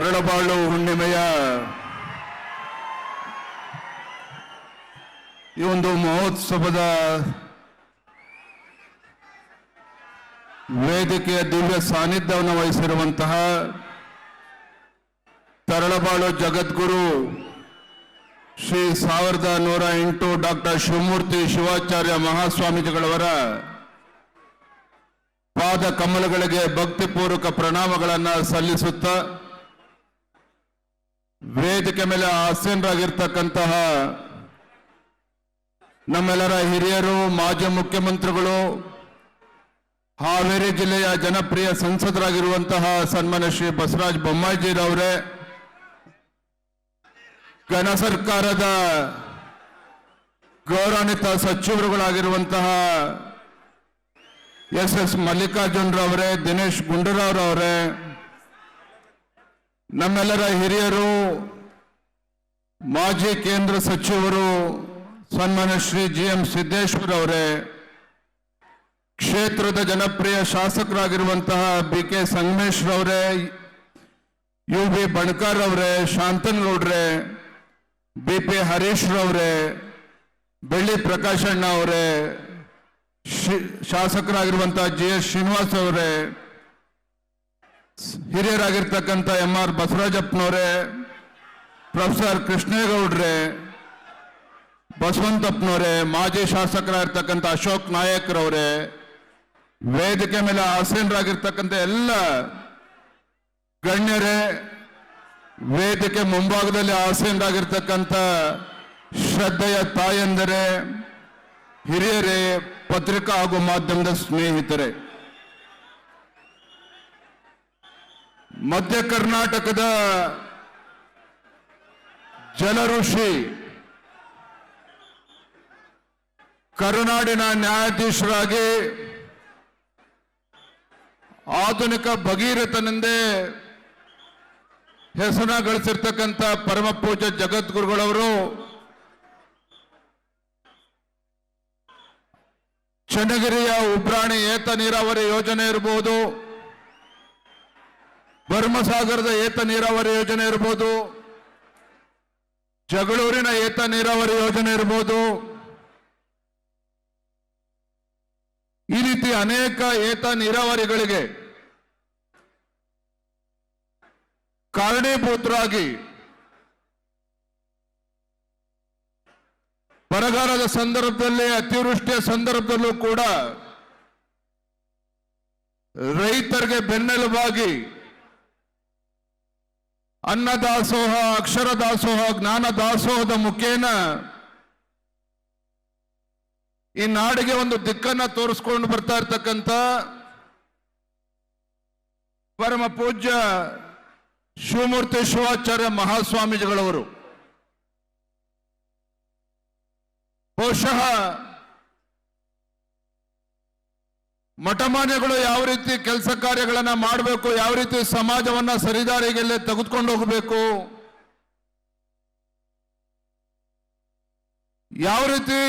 ತರಳಬಾಳು ಹುಣ್ಣಿಮೆಯ ಈ ಒಂದು ಮಹೋತ್ಸವದ ವೇದಿಕೆಯ ದಿವ್ಯ ಸಾನ್ನಿಧ್ಯವನ್ನು ವಹಿಸಿರುವಂತಹ ತರಳಬಾಳು ಜಗದ್ಗುರು ಶ್ರೀ ಸಾವಿರದ ನೂರ ಎಂಟು ಡಾಕ್ಟರ್ ಶಿವಮೂರ್ತಿ ಶಿವಾಚಾರ್ಯ ಮಹಾಸ್ವಾಮೀಜಿಗಳವರ ಪಾದ ಕಮಲಗಳಿಗೆ ಭಕ್ತಿಪೂರ್ವಕ ಪ್ರಣಾಮಗಳನ್ನು ಸಲ್ಲಿಸುತ್ತಾ ವೇದಿಕೆ ಮೇಲೆ ಆಸೀನರಾಗಿರ್ತಕ್ಕಂತಹ ನಮ್ಮೆಲ್ಲರ ಹಿರಿಯರು, ಮಾಜಿ ಮುಖ್ಯಮಂತ್ರಿಗಳು, ಹಾವೇರಿ ಜಿಲ್ಲೆಯ ಜನಪ್ರಿಯ ಸಂಸದರಾಗಿರುವಂತಹ ಸನ್ಮಾನ್ಯ ಶ್ರೀ ಬಸವರಾಜ ಬೊಮ್ಮಾಯಿಜಿರವರೇ, ಘನ ಸರ್ಕಾರದ ಗೌರವಾನ್ವಿತ ಸಚಿವರುಗಳಾಗಿರುವಂತಹ ಎಸ್ ಎಸ್ ಮಲ್ಲಿಕಾರ್ಜುನರವರೇ, ದಿನೇಶ್ ಗುಂಡೂರಾವ್ರವರೇ ನಮ್ಮೆಲ್ಲರ ಹಿರಿಯರು, ಮಾಜಿ ಕೇಂದ್ರ ಸಚಿವರು ಸನ್ಮಾನ್ಯ ಶ್ರೀ ಜಿ ಎಂ ಸಿದ್ದೇಶ್ವರ್ ಅವರೇ, ಕ್ಷೇತ್ರದ ಜನಪ್ರಿಯ ಶಾಸಕರಾಗಿರುವಂತಹ ಬಿ ಕೆ ಸಂಗಮೇಶ್ವರವರೇ ಯು ಬಿ ಬಣ್ಕರ್ ಅವರೇ, ಶಾಂತನಗೌಡ್ರೆ ಬಿ ಪಿ ಹರೀಶ್ ಅವರೇ, ಬೆಳ್ಳಿ ಪ್ರಕಾಶಣ್ಣ ಅವರೇ ಶಾಸಕರಾಗಿರುವಂತಹ ಜಿ ಎಸ್ ಶ್ರೀನಿವಾಸ್ ಅವರೇ ಹಿರಿಯರಾಗಿರ್ತಕ್ಕಂಥ ಎಂ ಆರ್ ಬಸವರಾಜಪ್ಪನವರೇ, ಪ್ರೊಫೆಸರ್ ಕೃಷ್ಣೇಗೌಡ್ರೆ, ಬಸವಂತಪ್ಪನವರೇ, ಮಾಜಿ ಶಾಸಕರಾಗಿರ್ತಕ್ಕಂಥ ಅಶೋಕ್ ನಾಯಕ್ರವರೇ, ವೇದಿಕೆ ಮೇಲೆ ಆಸೀನರಾಗಿರ್ತಕ್ಕಂಥ ಎಲ್ಲ ಗಣ್ಯರೇ, ವೇದಿಕೆ ಮುಂಭಾಗದಲ್ಲಿ ಆಸೀನರಾಗಿರ್ತಕ್ಕಂಥ ಶ್ರದ್ಧೆಯ ತಾಯಂದರೆ, ಹಿರಿಯರೇ, ಪತ್ರಿಕಾ ಹಾಗೂ ಮಾಧ್ಯಮದ ಸ್ನೇಹಿತರೆ. ಮಧ್ಯ ಕರ್ನಾಟಕದ ಜಲಋಷಿ, ಕರುನಾಡಿನ ನ್ಯಾಯಾಧೀಶರಾಗಿ ಆಧುನಿಕ ಭಗೀರಥನೆಂದೇ ಹೆಸರನ್ನ ಗಳಿಸಿರ್ತಕ್ಕಂಥ ಪರಮ ಪೂಜ್ಯ ಜಗದ್ಗುರುಗಳವರು ಚನ್ನಗಿರಿಯ ಉಬ್ರಾಣಿ ಏತ ನೀರಾವರಿ ಯೋಜನೆ ಇರಬಹುದು ಭರ್ಮಸಾಗರದ ಏತ ನೀರಾವರಿ ಯೋಜನೆ ಇರ್ಬೋದು, ಜಗಳೂರಿನ ಏತ ನೀರಾವರಿ ಯೋಜನೆ ಇರ್ಬೋದು. ಈ ರೀತಿ ಅನೇಕ ಏತ ನೀರಾವರಿಗಳಿಗೆ ಕಾರಣೀಭೂತರಾಗಿ ಬರಗಾಲದ ಸಂದರ್ಭದಲ್ಲಿ, ಅತಿವೃಷ್ಟಿಯ ಸಂದರ್ಭದಲ್ಲೂ ಕೂಡ ರೈತರಿಗೆ ಬೆನ್ನೆಲುಬಾಗಿ ಅನ್ನ ದಾಸೋಹ ಅಕ್ಷರ ದಾಸೋಹ ಜ್ಞಾನ ದಾಸೋಹದ ಮುಖೇನ ಈ ನಾಡಿಗೆ ಒಂದು ದಿಕ್ಕನ್ನ ತೋರಿಸ್ಕೊಂಡು ಬರ್ತಾ ಇರ್ತಕ್ಕಂಥ ಪರಮ ಪೂಜ್ಯ ಶಿವಮೂರ್ತಿ ಶಿವಾಚಾರ್ಯ ಮಹಾಸ್ವಾಮೀಜಿಗಳವರು. ಬಹುಶಃ ಮಠಮಾನ್ಯಗಳು ಯಾವ ರೀತಿ ಕೆಲಸ ಕಾರ್ಯಗಳನ್ನ ಮಾಡಬೇಕು, ಯಾವ ರೀತಿ ಸಮಾಜವನ್ನ ಸರಿದಾರಿಗೆಲ್ಲ ತೆಗೆದುಕೊಂಡು ಹೋಗಬೇಕು, ಯಾವ ರೀತಿ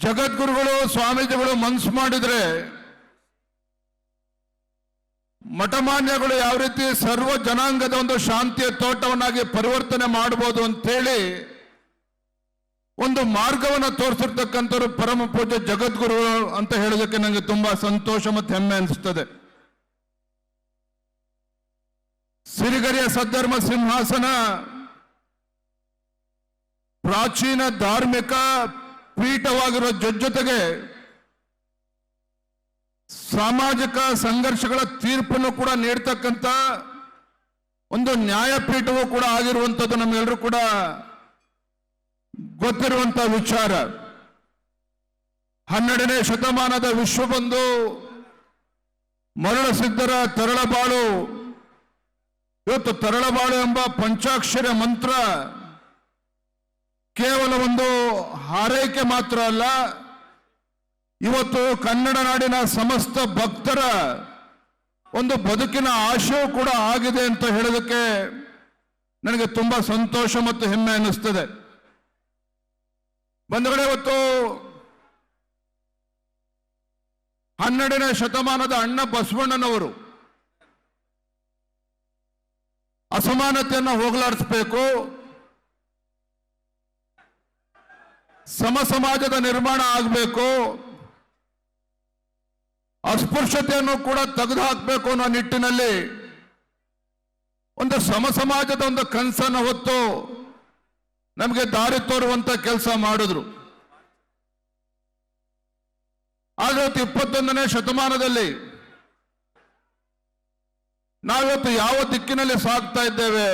ಜಗದ್ಗುರುಗಳು, ಸ್ವಾಮೀಜಿಗಳು ಮನ್ಸು ಮಾಡಿದ್ರೆ ಮಠಮಾನ್ಯಗಳು ಯಾವ ರೀತಿ ಸರ್ವ ಜನಾಂಗದ ಒಂದು ಶಾಂತಿಯ ತೋಟವನ್ನಾಗಿ ಪರಿವರ್ತನೆ ಮಾಡಬಹುದು ಅಂತೇಳಿ ಒಂದು ಮಾರ್ಗವನ್ನು ತೋರಿಸಿರ್ತಕ್ಕಂಥವ್ರು ಪರಮ ಪೂಜ್ಯ ಜಗದ್ಗುರು ಅಂತ ಹೇಳೋದಕ್ಕೆ ನನಗೆ ತುಂಬಾ ಸಂತೋಷ ಮತ್ತು ಹೆಮ್ಮೆ ಅನಿಸ್ತದೆ. ಸಿರಿಗರಿಯ ಸದ್ಧರ್ಮ ಸಿಂಹಾಸನ, ಪ್ರಾಚೀನ ಧಾರ್ಮಿಕ ಪೀಠವಾಗಿರೋ ಜೊತೆಗೆ ಸಾಮಾಜಿಕ ಸಂಘರ್ಷಗಳ ತೀರ್ಪನ್ನು ಕೂಡ ನೀಡ್ತಕ್ಕಂಥ ಒಂದು ನ್ಯಾಯಪೀಠವೂ ಕೂಡ ಆಗಿರುವಂಥದ್ದು ನಮ್ಮೆಲ್ಲರೂ ಕೂಡ ಗೊತ್ತಿರುವಂತ ವಿಚಾರ. ಹನ್ನೆರಡನೇ ಶತಮಾನದ ವಿಶ್ವಬಂಧು ಮರಳ ಸಿದ್ಧರ ತರಳಬಾಳು. ಇವತ್ತು ತರಳಬಾಳು ಎಂಬ ಪಂಚಾಕ್ಷರ ಮಂತ್ರ ಕೇವಲ ಒಂದು ಹಾರೈಕೆ ಮಾತ್ರ ಅಲ್ಲ, ಇವತ್ತು ಕನ್ನಡ ನಾಡಿನ ಸಮಸ್ತ ಭಕ್ತರ ಒಂದು ಬದುಕಿನ ಆಶಯೂ ಕೂಡ ಆಗಿದೆ ಅಂತ ಹೇಳೋದಕ್ಕೆ ನನಗೆ ತುಂಬಾ ಸಂತೋಷ ಮತ್ತು ಹೆಮ್ಮೆ ಅನ್ನಿಸ್ತದೆ. ಬಂಧುಗಳೇ, ಇವತ್ತು ಹನ್ನೆರಡನೇ ಶತಮಾನದ ಅಣ್ಣ ಬಸವಣ್ಣನವರು ಅಸಮಾನತೆಯನ್ನು ಹೋಗಲಾಡಿಸಬೇಕು. ಸಮ ಸಮಾಜದ ನಿರ್ಮಾಣ ಆಗಬೇಕು. ಅಸ್ಪೃಶ್ಯತೆಯನ್ನು ಕೂಡ ತೆಗೆದು ಹಾಕಬೇಕು ಅನ್ನೋ ನಿಟ್ಟಿನಲ್ಲಿ ಒಂದು ಸಮ ಸಮಾಜದ ಒಂದು ಕನಸನ್ನು ಹೊತ್ತು ನಮಗೆ ದಾರಿ ತೋರುವಂತ ಕೆಲಸ ಮಾಡಿದ್ರು. ಆಗತ್ತು ಇಪ್ಪತ್ತೊಂದನೇ ಶತಮಾನದಲ್ಲಿ ನಾವಿವತ್ತು ಯಾವ ದಿಕ್ಕಿನಲ್ಲಿ ಸಾಗ್ತಾ ಇದ್ದೇವೆ?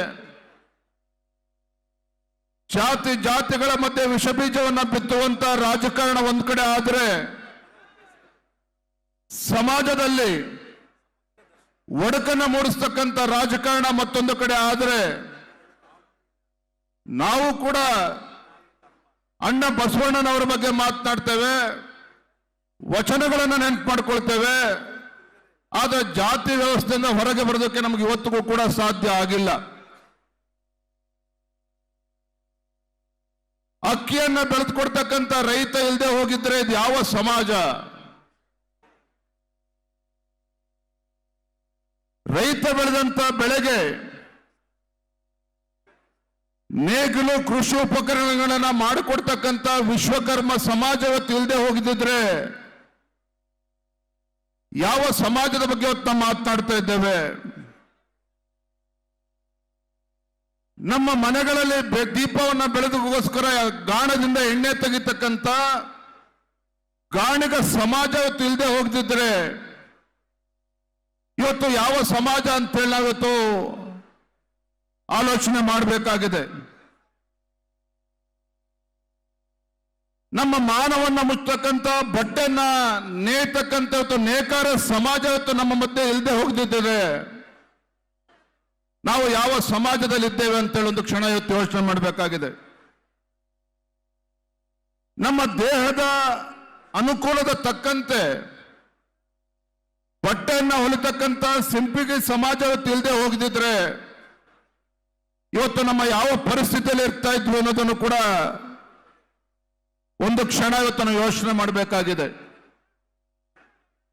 ಜಾತಿ ಜಾತಿಗಳ ಮಧ್ಯೆ ವಿಷಬೀಜವನ್ನ ಬಿತ್ತುವಂತ ರಾಜಕಾರಣ ಒಂದ್ ಕಡೆ ಆದ್ರೆ ಸಮಾಜದಲ್ಲಿ ಒಡಕನ್ನ ಮೂಡಿಸ್ತಕ್ಕಂಥ ರಾಜಕಾರಣ ಮತ್ತೊಂದು ಕಡೆ ಆದ್ರೆ ನಾವು ಕೂಡ ಅಣ್ಣ ಬಸವಣ್ಣನವರ ಬಗ್ಗೆ ಮಾತನಾಡ್ತೇವೆ, ವಚನಗಳನ್ನು ನೆನಪು ಮಾಡ್ಕೊಳ್ತೇವೆ, ಆದರೆ ಜಾತಿ ವ್ಯವಸ್ಥೆಯಿಂದ ಹೊರಗೆ ಬರೋದಕ್ಕೆ ನಮ್ಗೆ ಇವತ್ತಿಗೂ ಕೂಡ ಸಾಧ್ಯ ಆಗಿಲ್ಲ. ಅಕ್ಕಿಯನ್ನ ಬೆಳೆದುಕೊಡ್ತಕ್ಕಂಥ ರೈತ ಇಲ್ಲದೆ ಹೋಗಿದ್ರೆ ಇದು ಯಾವ ಸಮಾಜ? ರೈತ ಬೆಳೆದಂತ ಬೆಳೆಗೆ ನೇಗಿಲು ಕೃಷಿ ಉಪಕರಣಗಳನ್ನ ಮಾಡಿಕೊಡ್ತಕ್ಕಂಥ ವಿಶ್ವಕರ್ಮ ಸಮಾಜವ ತಿಳಿದೇ ಹೋಗಿದ್ದಿದ್ರೆ ಯಾವ ಸಮಾಜದ ಬಗ್ಗೆ ನಾವು ಮಾತನಾಡ್ತಾ ಇದ್ದೇವೆ? ನಮ್ಮ ಮನೆಗಳಲ್ಲಿ ದೀಪವನ್ನು ಬೆಳೆದಕ್ಕೋಸ್ಕರ ಗಾಣದಿಂದ ಎಣ್ಣೆ ತೆಗಿತಕ್ಕಂಥ ಗಾಣಿಗ ಸಮಾಜ ತಿಳಿದೇ ಹೋಗ್ತಿದ್ರೆ ಇವತ್ತು ಯಾವ ಸಮಾಜ ಅಂತೇಳಿ ನಾವಿವತ್ತು ಆಲೋಚನೆ ಮಾಡಬೇಕಾಗಿದೆ. ನಮ್ಮ ಮಾನವನ್ನ ಮುಚ್ಚತಕ್ಕಂಥ ಬಟ್ಟೆನ್ನ ನೇಯ್ತಕ್ಕಂಥ ಇವತ್ತು ನೇಕಾರ ಸಮಾಜ ನಮ್ಮ ಮಧ್ಯೆ ಇಲ್ಲದೆ ಹೋಗ್ತಿದ್ದೇವೆ ನಾವು ಯಾವ ಸಮಾಜದಲ್ಲಿ ಇದ್ದೇವೆ ಅಂತೇಳಿ ಒಂದು ಕ್ಷಣ ಇವತ್ತು ಯೋಚನೆ ಮಾಡಬೇಕಾಗಿದೆ. ನಮ್ಮ ದೇಹದ ಅನುಕೂಲದ ತಕ್ಕಂತೆ, ಬಟ್ಟೆಯನ್ನ ಹೊಲಿತಕ್ಕಂಥ ಸಿಂಪಿಗೆ ಸಮಾಜ ಇವತ್ತು ಇಲ್ಲದೆ ಹೋಗದಿದ್ರೆ, ಇವತ್ತು ನಮ್ಮ ಯಾವ ಪರಿಸ್ಥಿತಿಯಲ್ಲಿ ಇರ್ತಾ ಇದ್ವಿ ಅನ್ನೋದನ್ನು ಕೂಡ ಒಂದು ಕ್ಷಣ ಇವತ್ತು ನಾವು ಯೋಚನೆ ಮಾಡಬೇಕಾಗಿದೆ.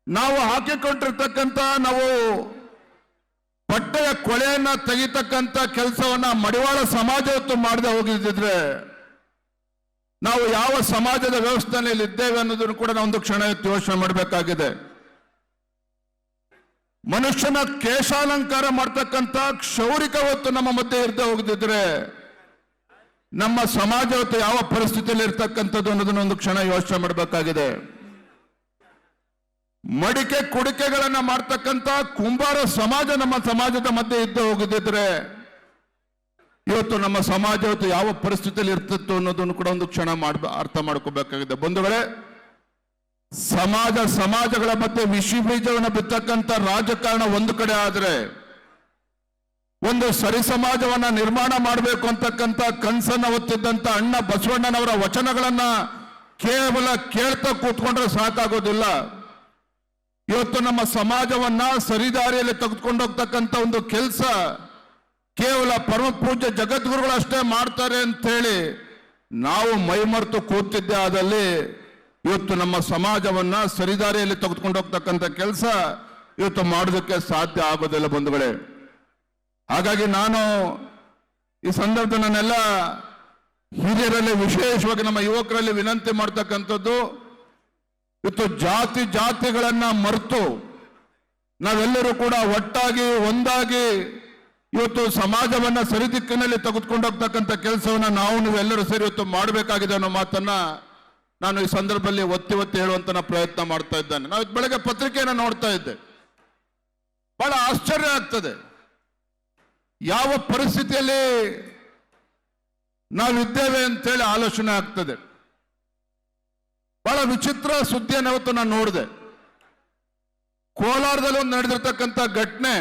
ನಾವು ಹಾಕಿಕೊಂಡಿರ್ತಕ್ಕಂಥ ನಾವು ಬಟ್ಟೆಯ ಕೊಳೆಯನ್ನ ತೆಗಿತಕ್ಕಂಥ ಕೆಲಸವನ್ನ ಮಡಿವಾಳ ಸಮಾಜ ಇವತ್ತು ಮಾಡದೆ ಹೋಗಿದ್ದಿದ್ರೆ, ನಾವು ಯಾವ ಸಮಾಜದ ವ್ಯವಸ್ಥೆಯಲ್ಲಿ ಇದ್ದೇವೆ ಅನ್ನೋದನ್ನು ಕೂಡ ನಾವು ಒಂದು ಕ್ಷಣ ಇವತ್ತು ಯೋಚನೆ ಮಾಡಬೇಕಾಗಿದೆ. ಮನುಷ್ಯನ ಕೇಶಾಲಂಕಾರ ಮಾಡ್ತಕ್ಕಂಥ ಕ್ಷೌರಿಕ ಹೊತ್ತು ನಮ್ಮ ಮಧ್ಯೆ ಇರ್ದೇ ಹೋಗದಿದ್ರೆ ನಮ್ಮ ಸಮಾಜ ಯಾವ ಪರಿಸ್ಥಿತಿಯಲ್ಲಿ ಇರ್ತಕ್ಕಂಥದ್ದು ಅನ್ನೋದನ್ನ ಒಂದು ಕ್ಷಣ ಯೋಚನೆ ಮಾಡಬೇಕಾಗಿದೆ. ಮಡಿಕೆ ಕುಡಿಕೆಗಳನ್ನ ಮಾಡ್ತಕ್ಕಂಥ ಕುಂಬಾರ ಸಮಾಜ ನಮ್ಮ ಸಮಾಜದ ಮಧ್ಯೆ ಇದ್ದು ಹೋಗದಿದ್ರೆ ಇವತ್ತು ನಮ್ಮ ಸಮಾಜ ಇವತ್ತು ಯಾವ ಪರಿಸ್ಥಿತಿಯಲ್ಲಿ ಇರ್ತಿತ್ತು ಅನ್ನೋದನ್ನು ಕೂಡ ಒಂದು ಕ್ಷಣ ಮಾಡ ಅರ್ಥ ಮಾಡ್ಕೋಬೇಕಾಗಿದೆ. ಬಂಧುಗಳೇ, ಸಮಾಜ ಸಮಾಜಗಳ ಮಧ್ಯೆ ವಿಷಿ ಬೀಜವನ್ನು ಬಿತ್ತಕ್ಕಂಥ ರಾಜಕಾರಣ ಒಂದು ಕಡೆ ಆದ್ರೆ ಒಂದು ಸರಿ ಸಮಾಜವನ್ನ ನಿರ್ಮಾಣ ಮಾಡಬೇಕು ಅಂತಕ್ಕಂಥ ಕನಸನ್ನ ಹೊತ್ತಿದ್ದಂತ ಅಣ್ಣ ಬಸವಣ್ಣನವರ ವಚನಗಳನ್ನ ಕೇವಲ ಕೇಳ್ತಾ ಕೂತ್ಕೊಂಡ್ರೆ ಸಾಕಾಗೋದಿಲ್ಲ. ಇವತ್ತು ನಮ್ಮ ಸಮಾಜವನ್ನ ಸರಿದಾರಿಯಲ್ಲಿ ತೆಗೆದುಕೊಂಡು ಹೋಗ್ತಕ್ಕಂಥ ಒಂದು ಕೆಲಸ ಕೇವಲ ಪರಮ ಪೂಜ್ಯ ಜಗದ್ಗುರುಗಳು ಅಷ್ಟೇ ಮಾಡ್ತಾರೆ ಅಂತ ಹೇಳಿ ನಾವು ಮೈಮರೆತು ಕೂತಿದ್ದೆ ಆದಲ್ಲಿ ಇವತ್ತು ನಮ್ಮ ಸಮಾಜವನ್ನ ಸರಿದಾರಿಯಲ್ಲಿ ತೆಗೆದುಕೊಂಡು ಹೋಗ್ತಕ್ಕಂಥ ಕೆಲಸ ಇವತ್ತು ಮಾಡೋದಕ್ಕೆ ಸಾಧ್ಯ ಆಗೋದಿಲ್ಲ ಬಂಧುಗಳೇ. ಹಾಗಾಗಿ ನಾನು ಈ ಸಂದರ್ಭ ನನ್ನೆಲ್ಲ ಹಿರಿಯರಲ್ಲಿ, ವಿಶೇಷವಾಗಿ ನಮ್ಮ ಯುವಕರಲ್ಲಿ ವಿನಂತಿ ಮಾಡ್ತಕ್ಕಂಥದ್ದು, ಇವತ್ತು ಜಾತಿ ಜಾತಿಗಳನ್ನ ಮರೆತು ನಾವೆಲ್ಲರೂ ಕೂಡ ಒಟ್ಟಾಗಿ, ಒಂದಾಗಿ ಇವತ್ತು ಸಮಾಜವನ್ನ ಸರಿ ದಿಕ್ಕಿನಲ್ಲಿ ತೆಗೆದುಕೊಂಡೋಗ್ತಕ್ಕಂಥ ಕೆಲಸವನ್ನ ನಾವು ನೀವೆಲ್ಲರೂ ಸೇರಿ ಇವತ್ತು ಮಾಡಬೇಕಾಗಿದೆ ಅನ್ನೋ ಮಾತನ್ನ ನಾನು ಈ ಸಂದರ್ಭದಲ್ಲಿ ಒತ್ತಿ ಒತ್ತಿ ಹೇಳುವಂತ ಪ್ರಯತ್ನ ಮಾಡ್ತಾ ಇದ್ದೇನೆ. ನಾವು ಬೆಳಗ್ಗೆ ಪತ್ರಿಕೆಯನ್ನು ನೋಡ್ತಾ ಇದ್ದೆ. ಬಹಳ ಆಶ್ಚರ್ಯ ಆಗ್ತದೆ. ಯಾವ ಪರಿಸ್ಥಿತಿಯಲ್ಲಿ ನಾವಿದ್ದೇವೆ ಅಂತೇಳಿ ಆಲೋಚನೆ ಆಗ್ತದೆ. ಬಹಳ ವಿಚಿತ್ರ ಸುದ್ದಿಯನ್ನು ಅವತ್ತು ನಾನು ನೋಡಿದೆ. ಕೋಲಾರದಲ್ಲಿ ಒಂದು ನಡೆದಿರ್ತಕ್ಕಂಥ ಘಟನೆ,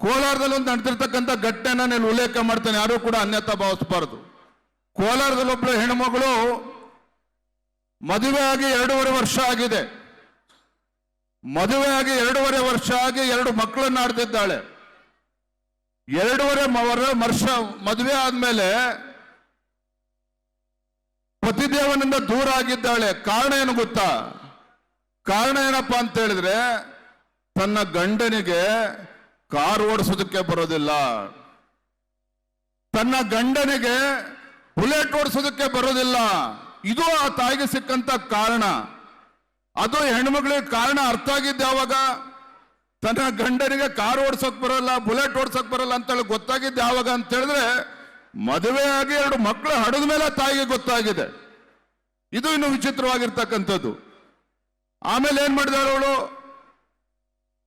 ಕೋಲಾರದಲ್ಲಿ ಒಂದು ನಡೆದಿರ್ತಕ್ಕಂಥ ಘಟನೆನ ನಾನು ಉಲ್ಲೇಖ ಮಾಡ್ತೇನೆ, ಯಾರು ಕೂಡ ಅನ್ಯತಾ ಭಾವಿಸಬಾರದು. ಕೋಲಾರದಲ್ಲಿ ಒಬ್ಬಳು ಹೆಣ್ಮಗಳು ಮದುವೆ ಆಗಿ ಎರಡೂವರೆ ವರ್ಷ ಆಗಿದೆ. ಮದುವೆ ಆಗಿ ಎರಡೂವರೆ ವರ್ಷ ಆಗಿ ಎರಡು ಮಕ್ಕಳನ್ನ ಆಡ್ತಿದ್ದಾಳೆ ಎರಡೂವರೆ ವರ್ಷ ಮದುವೆ ಆದ್ಮೇಲೆ ಪತಿದೇವನಿಂದ ದೂರ ಆಗಿದ್ದಾಳೆ. ಕಾರಣ ಏನು ಗೊತ್ತಾ? ಕಾರಣ ಏನಪ್ಪಾ ಅಂತ ಹೇಳಿದ್ರೆ, ತನ್ನ ಗಂಡನಿಗೆ ಕಾರ್ ಓಡಿಸೋದಕ್ಕೆ ಬರೋದಿಲ್ಲ. ತನ್ನ ಗಂಡನಿಗೆ ಬುಲೆಟ್ ಓಡಿಸೋದಕ್ಕೆ ಬರೋದಿಲ್ಲ. ಇದು ಆ ತಾಯಿಗೆ ಸಿಕ್ಕಂತ ಕಾರಣ. ಅದು ಹೆಣ್ಮಗಳಿಗೆ ಕಾರಣ ಅರ್ಥ ಆಗಿದ್ದೆ ಯಾವಾಗ ತನ್ನ ಗಂಡನಿಗೆ ಕಾರ್ ಓಡ್ಸಕ್ ಬರಲ್ಲ, ಬುಲೆಟ್ ಓಡ್ಸಕ್ ಬರಲ್ಲ ಅಂತೇಳಿ ಗೊತ್ತಾಗಿದ್ದು. ಯಾವಾಗ ಅಂತ ಹೇಳಿದ್ರೆ ಮದುವೆ ಆಗಿ ಎರಡು ಮಕ್ಕಳು ಹಡದ ಮೇಲೆ ತಾಯಿಗೆ ಗೊತ್ತಾಗಿದೆ. ಇದು ಇನ್ನು ವಿಚಿತ್ರವಾಗಿರ್ತಕ್ಕಂಥದ್ದು. ಆಮೇಲೆ ಏನ್ ಮಾಡಿದಾಳು ಅವಳು?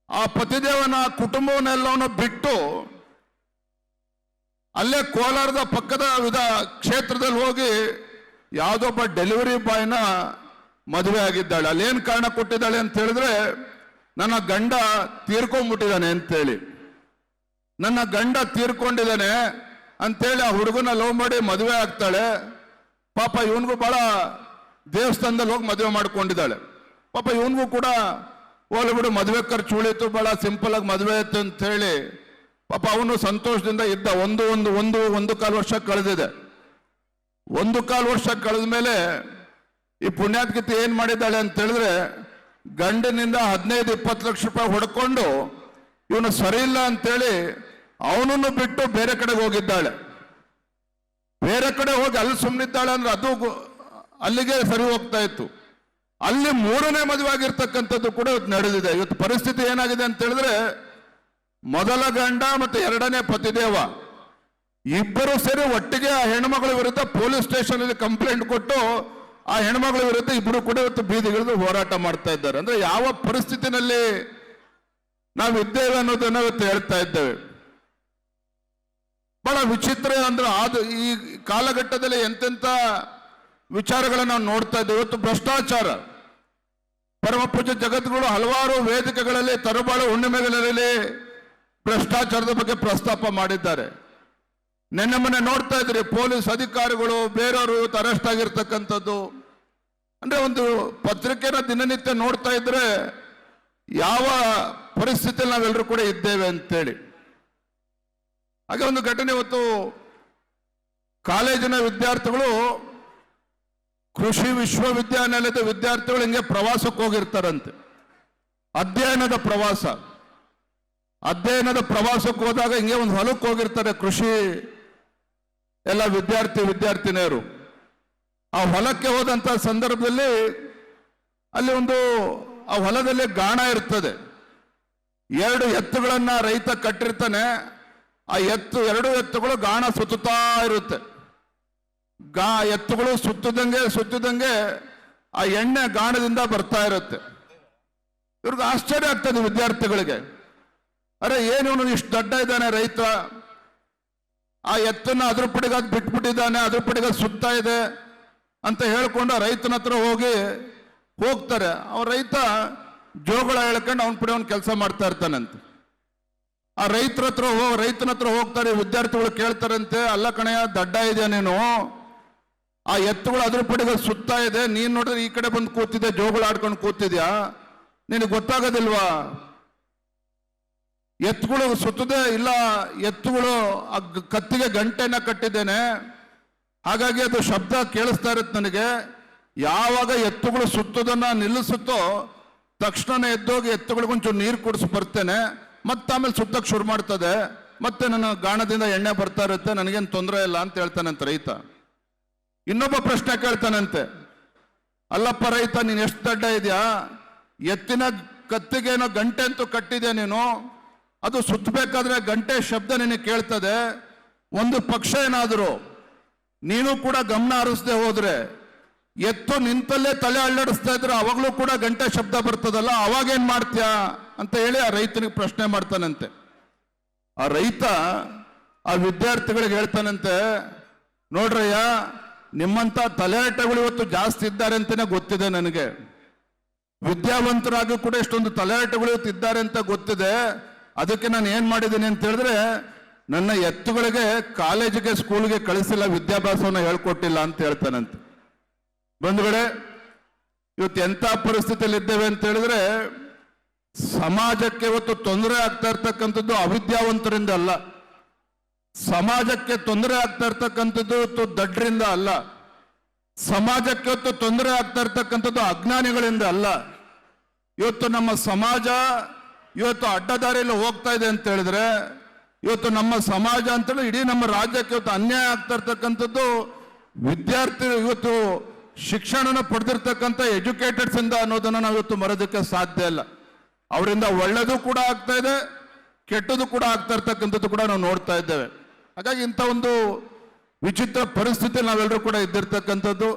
ಆ ಪತಿದೇವನ ಕುಟುಂಬವನ್ನೆಲ್ಲವನ್ನು ಬಿಟ್ಟು ಅಲ್ಲೇ ಕೋಲಾರದ ಪಕ್ಕದ ವಿಧ ಕ್ಷೇತ್ರದಲ್ಲಿ ಹೋಗಿ ಯಾವುದೊಬ್ಬ ಡೆಲಿವರಿ ಬಾಯ್ನ ಮದುವೆ ಆಗಿದ್ದಾಳೆ. ಅಲ್ಲೇನು ಕಾರಣ ಕೊಟ್ಟಿದ್ದಾಳೆ ಅಂತ ಹೇಳಿದ್ರೆ ನನ್ನ ಗಂಡ ತೀರ್ಕೊಂಡ್ಬಿಟ್ಟಿದ್ದಾನೆ ಅಂತೇಳಿ. ನನ್ನ ಗಂಡ ತೀರ್ಕೊಂಡಿದ್ದಾನೆ ಅಂತೇಳಿ ಆ ಹುಡುಗನ ಲವ್ ಮಾಡಿ ಮದುವೆ ಆಗ್ತಾಳೆ. ಪಾಪ ಇವನ್ಗೂ ಬಹಳ ದೇವಸ್ಥಾನದಲ್ಲಿ ಹೋಗಿ ಮದುವೆ ಮಾಡ್ಕೊಂಡಿದ್ದಾಳೆ. ಪಾಪ ಇವನ್ಗೂ ಕೂಡ ಹೋಲಿ ಬಿಡು, ಮದುವೆ ಖರ್ಚು ಉಳಿತು, ಬಹಳ ಸಿಂಪಲ್ ಆಗಿ ಮದುವೆ ಆಯ್ತು ಅಂತ ಹೇಳಿ ಪಾಪ ಅವನು ಸಂತೋಷದಿಂದ ಇದ್ದ ಒಂದು ಒಂದು ಒಂದು ಒಂದು ಕಾಲು ವರ್ಷ ಕಳೆದಿದೆ. ಒಂದು ಕಾಲು ವರ್ಷ ಕಳೆದ ಮೇಲೆ ಈ ಪುಣ್ಯಾತ್ಗೀತೆ ಏನ್ ಮಾಡಿದ್ದಾಳೆ ಅಂತ ಹೇಳಿದ್ರೆ ಗಂಡನಿಂದ ಹದಿನೈದು, ಇಪ್ಪತ್ತು ಲಕ್ಷ ರೂಪಾಯಿ ಹೊಡ್ಕೊಂಡು ಇವನು ಸರಿ ಇಲ್ಲ ಅಂತೇಳಿ ಅವನನ್ನು ಬಿಟ್ಟು ಬೇರೆ ಕಡೆಗೆ ಹೋಗಿದ್ದಾಳೆ. ಬೇರೆ ಕಡೆ ಹೋಗಿ ಅಲ್ಲಿ ಸುಮ್ಮನಿದ್ದಾಳೆ ಅಂದ್ರೆ ಅದು ಅಲ್ಲಿಗೆ ಸರಿ ಹೋಗ್ತಾ ಇತ್ತು. ಅಲ್ಲಿ ಮೂರನೇ ಮದುವೆ ಆಗಿರ್ತಕ್ಕಂಥದ್ದು ಕೂಡ ಇವತ್ತು ನಡೆದಿದೆ. ಇವತ್ತು ಪರಿಸ್ಥಿತಿ ಏನಾಗಿದೆ ಅಂತ ಹೇಳಿದ್ರೆ ಮೊದಲ ಗಂಡ ಮತ್ತು ಎರಡನೇ ಪತಿದೇವ. ಇಬ್ಬರು ಸೇರಿ ಒಟ್ಟಿಗೆ ಆ ಹೆಣ್ಮಗಳ ವಿರುದ್ಧ ಪೊಲೀಸ್ ಸ್ಟೇಷನ್ ಅಲ್ಲಿ ಕಂಪ್ಲೇಂಟ್ ಕೊಟ್ಟು ಆ ಹೆಣ್ಮಗಳ ವಿರುದ್ಧ ಇಬ್ಬರು ಕೂಡ ಇವತ್ತು ಬೀದಿಗಿಳಿದು ಹೋರಾಟ ಮಾಡ್ತಾ ಇದ್ದಾರೆ. ಅಂದ್ರೆ ಯಾವ ಪರಿಸ್ಥಿತಿನಲ್ಲಿ ನಾವು ಇದ್ದೇವೆ ಅನ್ನೋದನ್ನ ಇವತ್ತು ಹೇಳ್ತಾ ಇದ್ದೇವೆ. ಬಹಳ ವಿಚಿತ್ರ ಅಂದ್ರೆ ಅದು ಈ ಕಾಲಘಟ್ಟದಲ್ಲಿ ಎಂತೆಂಥ ವಿಚಾರಗಳನ್ನ ನಾವು ನೋಡ್ತಾ ಇದ್ದೇವೆ. ಇವತ್ತು ಭ್ರಷ್ಟಾಚಾರ ಪರಮ ಜಗತ್ಗಳು ಹಲವಾರು ವೇದಿಕೆಗಳಲ್ಲಿ, ತರಬಾಳು ಹುಣ್ಣಿಮೆಗಳಲ್ಲಿ ಭ್ರಷ್ಟಾಚಾರದ ಬಗ್ಗೆ ಪ್ರಸ್ತಾಪ ಮಾಡಿದ್ದಾರೆ. ನಿನ್ನೆ ಮೊನ್ನೆ ನೋಡ್ತಾ ಇದ್ರಿ, ಪೊಲೀಸ್ ಅಧಿಕಾರಿಗಳು, ಬೇರೆಯವರು ಇವತ್ತು ಅರೆಸ್ಟ್ ಆಗಿರ್ತಕ್ಕಂಥದ್ದು. ಅಂದ್ರೆ ಒಂದು ಪತ್ರಿಕೆನ ದಿನನಿತ್ಯ ನೋಡ್ತಾ ಇದ್ರೆ ಯಾವ ಪರಿಸ್ಥಿತಿಯಲ್ಲಿ ನಾವೆಲ್ಲರೂ ಕೂಡ ಇದ್ದೇವೆ ಅಂತೇಳಿ. ಹಾಗೆ ಒಂದು ಘಟನೆ ಇವತ್ತು ಕಾಲೇಜಿನ ವಿದ್ಯಾರ್ಥಿಗಳು, ಕೃಷಿ ವಿಶ್ವವಿದ್ಯಾನಿಲಯದ ವಿದ್ಯಾರ್ಥಿಗಳು ಹಿಂಗೆ ಪ್ರವಾಸಕ್ಕೆ ಹೋಗಿರ್ತಾರಂತೆ. ಅಧ್ಯಯನದ ಪ್ರವಾಸ. ಅಧ್ಯಯನದ ಪ್ರವಾಸಕ್ಕೆ ಹೋದಾಗ ಹಿಂಗೆ ಒಂದು ಹೊಲಕ್ಕೆ ಹೋಗಿರ್ತಾರೆ ಕೃಷಿ ಎಲ್ಲ ವಿದ್ಯಾರ್ಥಿ ವಿದ್ಯಾರ್ಥಿನಿಯರು. ಆ ಹೊಲಕ್ಕೆ ಹೋದಂತ ಸಂದರ್ಭದಲ್ಲಿ ಅಲ್ಲಿ ಒಂದು, ಆ ಹೊಲದಲ್ಲಿ ಗಾಣ ಇರ್ತದೆ. ಎರಡು ಎತ್ತುಗಳನ್ನ ರೈತ ಕಟ್ಟಿರ್ತಾನೆ. ಆ ಎತ್ತು, ಎರಡು ಎತ್ತುಗಳು ಗಾಣ ಸುತ್ತುತ್ತಾ ಇರುತ್ತೆ. ಗಾ, ಎತ್ತುಗಳು ಸುತ್ತದಂಗೆ ಸುತ್ತದಂಗೆ ಆ ಎಣ್ಣೆ ಗಾಣದಿಂದ ಬರ್ತಾ ಇರುತ್ತೆ. ಇವ್ರಿಗೆ ಆಶ್ಚರ್ಯ ಆಗ್ತದೆ ವಿದ್ಯಾರ್ಥಿಗಳಿಗೆ. ಅರೆ, ಏನು ಇಷ್ಟು ದಡ್ಡ ಇದ್ದಾನೆ ರೈತ? ಆ ಎತ್ತನ್ನ ಅದ್ರ ಪಡಿಗೆ ಅದು ಬಿಟ್ಬಿಟ್ಟಿದ್ದಾನೆ, ಅದ್ರ ಪಡಿಗೆ ಸುತ್ತಾ ಇದೆ ಅಂತ ಹೇಳ್ಕೊಂಡು ರೈತನ ಹತ್ರ ಹೋಗಿ ಹೋಗ್ತಾರೆ. ಅವ ರೈತ ಜೋಗಳ ಹೇಳ್ಕೊಂಡು ಅವನ ಪಡಿ ಅವ್ನ ಕೆಲಸ ಮಾಡ್ತಾ ಇರ್ತಾನಂತೆ. ಆ ರೈತರ ಹತ್ರ ಹೋ, ರೈತನ ಹತ್ರ ಹೋಗ್ತಾರೆ, ವಿದ್ಯಾರ್ಥಿಗಳು ಕೇಳ್ತಾರಂತೆ, ಅಲ್ಲ ಕಣಯ್ಯ, ದಡ್ಡ ಇದೆಯಾ ನೀನು? ಆ ಎತ್ತುಗಳು ಅದ್ರ ಪಡಿಗೆ ಸುತ್ತಾ ಇದೆ, ನೀನ್ ನೋಡಿದ್ರೆ ಈ ಕಡೆ ಬಂದು ಕೂತಿದ್ದೆ ಜೋಗಳ ಆಡ್ಕೊಂಡು ಕೂತಿದ್ಯಾ? ನಿನಗೆ ಗೊತ್ತಾಗೋದಿಲ್ವಾ? ಎತ್ತುಗಳು ಸುತ್ತದೆ ಇಲ್ಲ, ಎತ್ತುಗಳು ಕತ್ತಿಗೆ ಗಂಟೆನ ಕಟ್ಟಿದ್ದೇನೆ. ಹಾಗಾಗಿ ಅದು ಶಬ್ದ ಕೇಳಿಸ್ತಾ ಇರುತ್ತೆ ನನಗೆ. ಯಾವಾಗ ಎತ್ತುಗಳು ಸುತ್ತದನ್ನ ನಿಲ್ಲಿಸುತ್ತೋ ತಕ್ಷಣ ಎದ್ದೋಗಿ ಎತ್ತುಗಳಿಗೊಂಚೂರು ನೀರು ಕುಡಿಸಿ ಬರ್ತೇನೆ. ಮತ್ತೆ ಆಮೇಲೆ ಸುತ್ತಕ್ಕೆ ಶುರು ಮಾಡ್ತದೆ. ಮತ್ತೆ ನನ್ನ ಗಾಣದಿಂದ ಎಣ್ಣೆ ಬರ್ತಾ ಇರುತ್ತೆ, ನನಗೇನು ತೊಂದರೆ ಇಲ್ಲ ಅಂತ ಹೇಳ್ತಾನಂತೆ ರೈತ. ಇನ್ನೊಬ್ಬ ಪ್ರಶ್ನೆ ಕೇಳ್ತಾನಂತೆ. ಅಲ್ಲಪ್ಪ ರೈತ, ನೀನು ಎಷ್ಟು ದಡ್ಡ ಇದೆಯಾ? ಎತ್ತಿನ ಕತ್ತಿಗೆ ಏನೋ ಗಂಟೆ ಅಂತೂ ಕಟ್ಟಿದೆ ನೀನು? ಅದು ಸುತ್ತಬೇಕಾದ್ರೆ ಗಂಟೆ ಶಬ್ದ ನಿನಗೆ ಕೇಳ್ತದೆ. ಒಂದು ಪಕ್ಷ ಏನಾದರೂ, ನೀನು ಕೂಡ ಗಮನ ಹರಿಸದೆ ಹೋದ್ರೆ, ಎತ್ತು ನಿಂತಲ್ಲೇ ತಲೆ ಅಲ್ಲಾಡಿಸ್ತಾ ಇದ್ರೆ ಅವಾಗಲೂ ಕೂಡ ಗಂಟೆ ಶಬ್ದ ಬರ್ತದಲ್ಲ ಅವಾಗೇನ್ ಮಾಡ್ತೀಯಾ ಅಂತ ಹೇಳಿ ಆ ರೈತನಿಗೆ ಪ್ರಶ್ನೆ ಮಾಡ್ತಾನಂತೆ. ಆ ರೈತ ಆ ವಿದ್ಯಾರ್ಥಿಗಳಿಗೆ ಹೇಳ್ತಾನಂತೆ, ನೋಡ್ರಯ್ಯ, ನಿಮ್ಮಂತ ತಲೆಹಟಗಳು ಇವತ್ತು ಜಾಸ್ತಿ ಇದ್ದಾರೆ ಅಂತಲೇ ಗೊತ್ತಿದೆ ನನಗೆ. ವಿದ್ಯಾವಂತರಾಗೂ ಕೂಡ ಇಷ್ಟೊಂದು ತಲೆಹಟಗಳು ಇವತ್ತು ಇದ್ದಾರೆ ಅಂತ ಗೊತ್ತಿದೆ. ಅದಕ್ಕೆ ನಾನು ಏನು ಮಾಡಿದ್ದೀನಿ ಅಂತ ಹೇಳಿದ್ರೆ, ನನ್ನ ಎತ್ತುಗಳಿಗೆ ಕಾಲೇಜಿಗೆ, ಸ್ಕೂಲ್ಗೆ ಕಳಿಸಿಲ್ಲ, ವಿದ್ಯಾಭ್ಯಾಸವನ್ನು ಹೇಳ್ಕೊಟ್ಟಿಲ್ಲ ಅಂತ ಹೇಳ್ತಾನಂತೆ. ಬಂಧುಗಳೇ ಇವತ್ತು ಎಂಥ ಪರಿಸ್ಥಿತಿಯಲ್ಲಿ ಇದ್ದೇವೆ ಅಂತ ಹೇಳಿದ್ರೆ, ಸಮಾಜಕ್ಕೆ ಇವತ್ತು ತೊಂದರೆ ಆಗ್ತಾ ಇರ್ತಕ್ಕಂಥದ್ದು ಅವಿದ್ಯಾವಂತರಿಂದ ಅಲ್ಲ. ಸಮಾಜಕ್ಕೆ ತೊಂದರೆ ಆಗ್ತಾ ಇರ್ತಕ್ಕಂಥದ್ದು ಇವತ್ತು ದಡ್ಡರಿಂದ ಅಲ್ಲ. ಸಮಾಜಕ್ಕೆ ಇವತ್ತು ತೊಂದರೆ ಆಗ್ತಾ ಇರ್ತಕ್ಕಂಥದ್ದು ಅಜ್ಞಾನಿಗಳಿಂದ ಅಲ್ಲ. ಇವತ್ತು ನಮ್ಮ ಸಮಾಜ ಇವತ್ತು ಅಡ್ಡದಾರಿಯಲ್ಲಿ ಹೋಗ್ತಾ ಇದೆ ಅಂತ ಹೇಳಿದ್ರೆ, ಇವತ್ತು ನಮ್ಮ ಸಮಾಜ ಅಂತೇಳಿ ಇಡೀ ನಮ್ಮ ರಾಜ್ಯಕ್ಕೆ ಇವತ್ತು ಅನ್ಯಾಯ ಆಗ್ತಾ ಇರ್ತಕ್ಕಂಥದ್ದು ವಿದ್ಯಾರ್ಥಿ ಇವತ್ತು ಶಿಕ್ಷಣನ ಪಡೆದಿರ್ತಕ್ಕಂಥ ಎಜುಕೇಟೆಡ್ಸ್ ಇಂದ ಅನ್ನೋದನ್ನ ನಾವು ಇವತ್ತು ಮರೋದಕ್ಕೆ ಸಾಧ್ಯ ಇಲ್ಲ. ಅವರಿಂದ ಒಳ್ಳೇದು ಕೂಡ ಆಗ್ತಾ ಇದೆ ಕೆಟ್ಟದು ಕೂಡ ಆಗ್ತಾ ಇರ್ತಕ್ಕಂಥದ್ದು ಕೂಡ ನಾವು ನೋಡ್ತಾ ಇದ್ದೇವೆ. ಹಾಗಾಗಿ ಇಂಥ ಒಂದು ವಿಚಿತ್ರ ಪರಿಸ್ಥಿತಿ ನಾವೆಲ್ಲರೂ ಕೂಡ ಇದ್ದಿರ್ತಕ್ಕಂಥದ್ದು.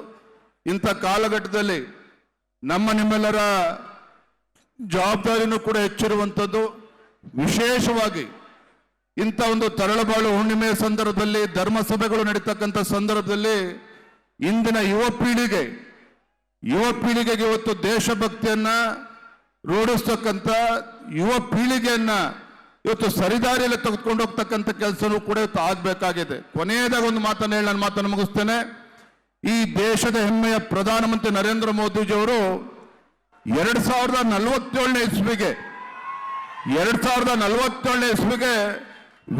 ಇಂಥ ಕಾಲಘಟ್ಟದಲ್ಲಿ ನಮ್ಮ ನಿಮ್ಮೆಲ್ಲರ ಜವಾಬ್ದಾರಿನೂ ಕೂಡ ಹೆಚ್ಚಿರುವಂಥದ್ದು. ವಿಶೇಷವಾಗಿ ಇಂಥ ಒಂದು ತರಳಬಾಳು ಹುಣ್ಣಿಮೆಯ ಸಂದರ್ಭದಲ್ಲಿ, ಧರ್ಮಸಭೆಗಳು ನಡೀತಕ್ಕಂಥ ಸಂದರ್ಭದಲ್ಲಿ ಇಂದಿನ ಯುವ ಪೀಳಿಗೆ, ಯುವ ಪೀಳಿಗೆಗೆ ಇವತ್ತು ದೇಶಭಕ್ತಿಯನ್ನ ರೂಢಿಸ್ತಕ್ಕಂಥ ಯುವ ಪೀಳಿಗೆಯನ್ನ ಇವತ್ತು ಸರಿದಾರಿಯಲ್ಲಿ ತೆಗೆದುಕೊಂಡು ಹೋಗ್ತಕ್ಕಂಥ ಕೆಲಸನೂ ಕೂಡ ಇವತ್ತು ಆಗಬೇಕಾಗಿದೆ. ಕೊನೆಯದಾಗ ಒಂದು ಮಾತನ್ನು ಹೇಳಿ, ನಾನು ಮಾತನ್ನು ಮುಗಿಸ್ತೇನೆ. ಈ ದೇಶದ ಹೆಮ್ಮೆಯ ಪ್ರಧಾನಮಂತ್ರಿ ನರೇಂದ್ರ ಮೋದಿಜಿಯವರು ಎರಡ್ ಸಾವಿರದ ನಲವತ್ತೇಳನೇ ಇಸ್ವಿಗೆ, ಎರಡ್ ಸಾವಿರದ ನಲವತ್ತೇಳನೇ ಇಸ್ವಿಗೆ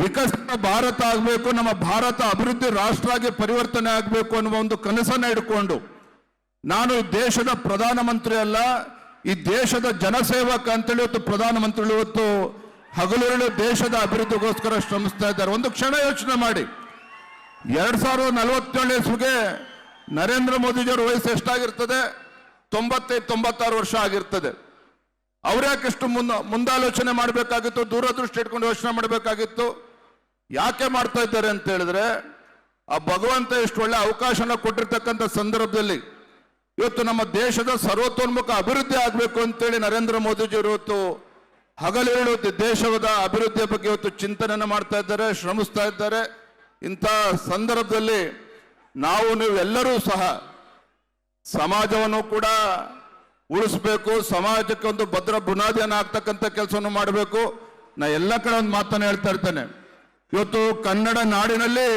ವಿಕಸಿತ ಭಾರತ ಆಗಬೇಕು, ನಮ್ಮ ಭಾರತ ಅಭಿವೃದ್ಧಿ ರಾಷ್ಟ್ರ ಆಗಿ ಪರಿವರ್ತನೆ ಆಗಬೇಕು ಅನ್ನುವ ಒಂದು ಕನಸನ್ನ ಇಟ್ಕೊಂಡು ನಾನು ದೇಶದ ಪ್ರಧಾನಮಂತ್ರಿ ಅಲ್ಲ, ಈ ದೇಶದ ಜನಸೇವಕ ಅಂತೇಳಿ ಇವತ್ತು ಪ್ರಧಾನಮಂತ್ರಿಗಳು ಇವತ್ತು ಹಗಲಿರುಳು ದೇಶದ ಅಭಿವೃದ್ಧಿಗೋಸ್ಕರ ಶ್ರಮಿಸ್ತಾ ಇದ್ದಾರೆ. ಒಂದು ಕ್ಷಣ ಯೋಚನೆ ಮಾಡಿ. ಎರಡ್ ಸಾವಿರದ ನಲವತ್ತೇಳನೇ ಇಸ್ವಿಗೆ ನರೇಂದ್ರ ಮೋದಿಜಿಯವರ ವಯಸ್ಸು ಎಷ್ಟಾಗಿರ್ತದೆ? ತೊಂಬತ್ತೈದು ತೊಂಬತ್ತಾರು ವರ್ಷ ಆಗಿರ್ತದೆ. ಅವ್ರ್ಯಾಕೆಷ್ಟು ಮುನ್ನ, ಮುಂದಾಲೋಚನೆ ಮಾಡಬೇಕಾಗಿತ್ತು, ದೂರದೃಷ್ಟಿ ಇಟ್ಕೊಂಡು ಯೋಚನೆ ಮಾಡಬೇಕಾಗಿತ್ತು? ಯಾಕೆ ಮಾಡ್ತಾ ಇದ್ದಾರೆ ಅಂತ ಹೇಳಿದ್ರೆ, ಆ ಭಗವಂತ ಎಷ್ಟು ಒಳ್ಳೆ ಅವಕಾಶನ ಕೊಟ್ಟಿರ್ತಕ್ಕಂಥ ಸಂದರ್ಭದಲ್ಲಿ ಇವತ್ತು ನಮ್ಮ ದೇಶದ ಸರ್ವತೋನ್ಮುಖ ಅಭಿವೃದ್ಧಿ ಆಗಬೇಕು ಅಂತೇಳಿ ನರೇಂದ್ರ ಮೋದಿಜಿಯವರು ಇವತ್ತು ಹಗಲಿರುಳು ದೇಶದ ಅಭಿವೃದ್ಧಿಯ ಬಗ್ಗೆ ಇವತ್ತು ಚಿಂತನೆಯನ್ನು ಮಾಡ್ತಾ ಇದ್ದಾರೆ, ಶ್ರಮಿಸ್ತಾ ಇದ್ದಾರೆ. ಇಂಥ ಸಂದರ್ಭದಲ್ಲಿ ನಾವು ನೀವೆಲ್ಲರೂ ಸಹ ಸಮಾಜವನ್ನು ಕೂಡ ಉಳಿಸ್ಬೇಕು, ಸಮಾಜಕ್ಕೆ ಒಂದು ಭದ್ರ ಬುನಾದಿಯನ್ನು ಆಗ್ತಕ್ಕಂಥ ಕೆಲಸವನ್ನು ಮಾಡಬೇಕು. ನಾ ಎಲ್ಲ ಕಡೆ ಒಂದು ಮಾತನ್ನು ಹೇಳ್ತಾ ಇರ್ತೇನೆ. ಇವತ್ತು ಕನ್ನಡ ನಾಡಿನಲ್ಲಿ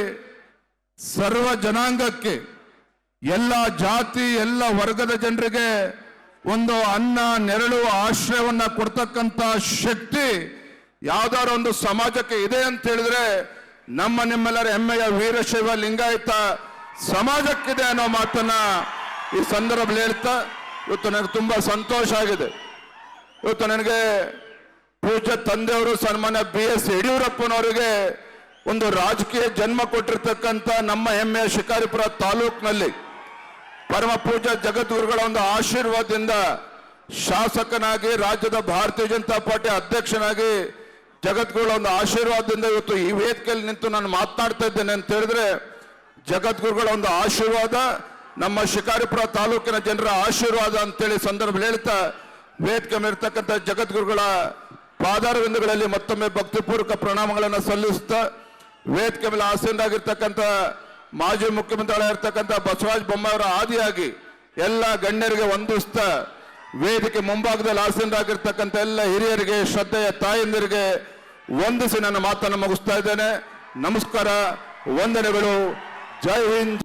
ಸರ್ವ ಜನಾಂಗಕ್ಕೆ, ಎಲ್ಲ ಜಾತಿ, ಎಲ್ಲ ವರ್ಗದ ಜನರಿಗೆ ಒಂದು ಅನ್ನ, ನೆರಳು, ಆಶ್ರಯವನ್ನ ಕೊಡ್ತಕ್ಕಂಥ ಶಕ್ತಿ ಯಾವ್ದಾದ್ರು ಒಂದು ಸಮಾಜಕ್ಕೆ ಇದೆ ಅಂತ ಹೇಳಿದ್ರೆ ನಮ್ಮ ನಿಮ್ಮೆಲ್ಲರ ಹೆಮ್ಮೆಯ ವೀರಶೈವ ಲಿಂಗಾಯತ ಸಮಾಜಕ್ಕಿದೆ ಅನ್ನೋ ಮಾತನ್ನ ಈ ಸಂದರ್ಭದಲ್ಲಿ ಹೇಳ್ತಾ, ಇವತ್ತು ನನಗೆ ತುಂಬಾ ಸಂತೋಷ ಆಗಿದೆ. ಇವತ್ತು ನನಗೆ ಪೂಜ್ಯ ತಂದೆಯವರು, ಸನ್ಮಾನ್ಯ ಬಿ ಎಸ್ ಯಡಿಯೂರಪ್ಪನವರಿಗೆ ಒಂದು ರಾಜಕೀಯ ಜನ್ಮ ಕೊಟ್ಟಿರ್ತಕ್ಕಂಥ ನಮ್ಮ ಹೆಮ್ಮೆಯ ಶಿಕಾರಿಪುರ ತಾಲೂಕಿನಲ್ಲಿ ಪರಮ ಪೂಜ್ಯ ಜಗದ್ಗುರುಗಳ ಒಂದು ಆಶೀರ್ವಾದದಿಂದ ಶಾಸಕನಾಗಿ, ರಾಜ್ಯದ ಭಾರತೀಯ ಜನತಾ ಪಾರ್ಟಿ ಅಧ್ಯಕ್ಷನಾಗಿ ಜಗದ್ಗುರುಗಳ ಒಂದು ಆಶೀರ್ವಾದದಿಂದ ಇವತ್ತು ಈ ವೇದಿಕೆಯಲ್ಲಿ ನಿಂತು ನಾನು ಮಾತನಾಡ್ತಾ ಇದ್ದೇನೆ ಅಂತ ಹೇಳಿದ್ರೆ, ಜಗದ್ಗುರುಗಳ ಒಂದು ಆಶೀರ್ವಾದ ನಮ್ಮ ಶಿಕಾರಿಪುರ ತಾಲೂಕಿನ ಜನರ ಆಶೀರ್ವಾದ ಅಂತೇಳಿ ಸಂದರ್ಭ ಹೇಳ್ತಾ, ವೇದಿಕೆ ಮೇರ್ತಕ್ಕಂಥ ಜಗದ್ಗುರುಗಳ ಪಾದಾರವಿಂದಗಳಲ್ಲಿ ಮತ್ತೊಮ್ಮೆ ಭಕ್ತಿಪೂರ್ವಕ ಪ್ರಣಾಮಗಳನ್ನು ಸಲ್ಲಿಸುತ್ತಾ, ವೇದಿಕೆ ಮೇಲೆ ಆಸೀನರಾಗಿರ್ತಕ್ಕಂಥ ಮಾಜಿ ಮುಖ್ಯಮಂತ್ರಿಗಳಾಗಿರ್ತಕ್ಕಂಥ ಬಸವರಾಜ ಬೊಮ್ಮಾಯಿಯವರ ಆದಿಯಾಗಿ ಎಲ್ಲ ಗಣ್ಯರಿಗೆ ವಂದಿಸ್ತಾ, ವೇದಿಕೆ ಮುಂಭಾಗದಲ್ಲಿ ಆಸೀನರಾಗಿರ್ತಕ್ಕಂಥ ಎಲ್ಲ ಹಿರಿಯರಿಗೆ, ಶ್ರದ್ಧೆಯ ತಾಯಂದಿರಿಗೆ ವಂದಿಸಿ ನನ್ನ ಮಾತನ್ನು ಮುಗಿಸ್ತಾ ಇದ್ದೇನೆ. ನಮಸ್ಕಾರ, ವಂದನೆಗಳು. ಜೈ ಹಿಂದ್.